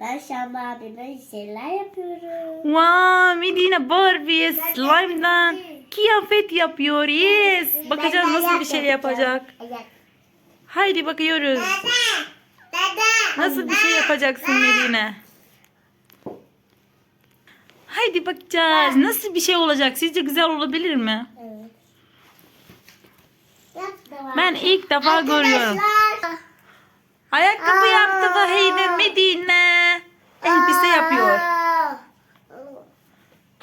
Ben Şam abime şeyler yapıyorum. Wow, Medine Barbie slime'dan kıyafet yapıyor. Yes. Bakacağız nasıl bir şey yapacak. Haydi bakıyoruz. Nasıl bir şey yapacaksın Medine? Haydi bakacağız. Nasıl bir şey olacak? Sizce güzel olabilir mi? Ben ilk defa görüyorum. Ayakkabı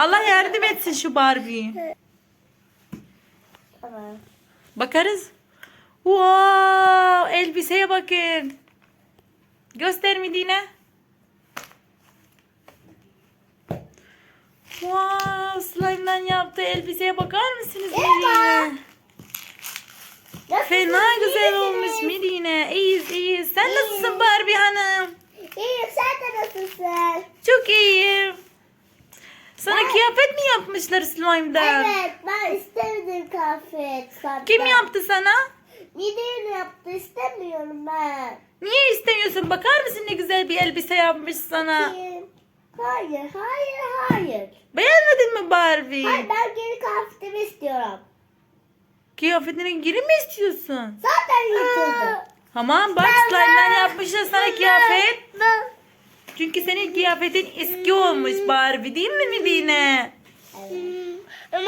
Allah yardım etsin şu Barbie. Tamam. Bakarız. Wow, elbiseye bakın. Göster Medine. Wow, slime'dan yaptığı elbiseye bakar mısınız Medine? Fena güzel olmuş Medine. İyiyiz iyiyiz. Sen nasılsın Barbie hanım? İyiyim sen de nasılsın? Çok iyiyim. Kıyafet mi yapmışlar slime'dan? Evet ben istemedim kıyafet. sana. Kim yaptı sana? Midem yaptı istemiyorum ben. Niye istemiyorsun? Bakar mısın ne güzel bir elbise yapmış sana? Kim? Hayır hayır hayır. Beğenmedin mi Barbie? Hayır ben geri kıyafetimi istiyorum. Kıyafetini geri mi istiyorsun? Zaten yırtıldı. Tamam bak slime'dan yapmışlar sana kıyafet. Çünkü senin kıyafetin eski olmuş Barbie değil mi Medine? Evet.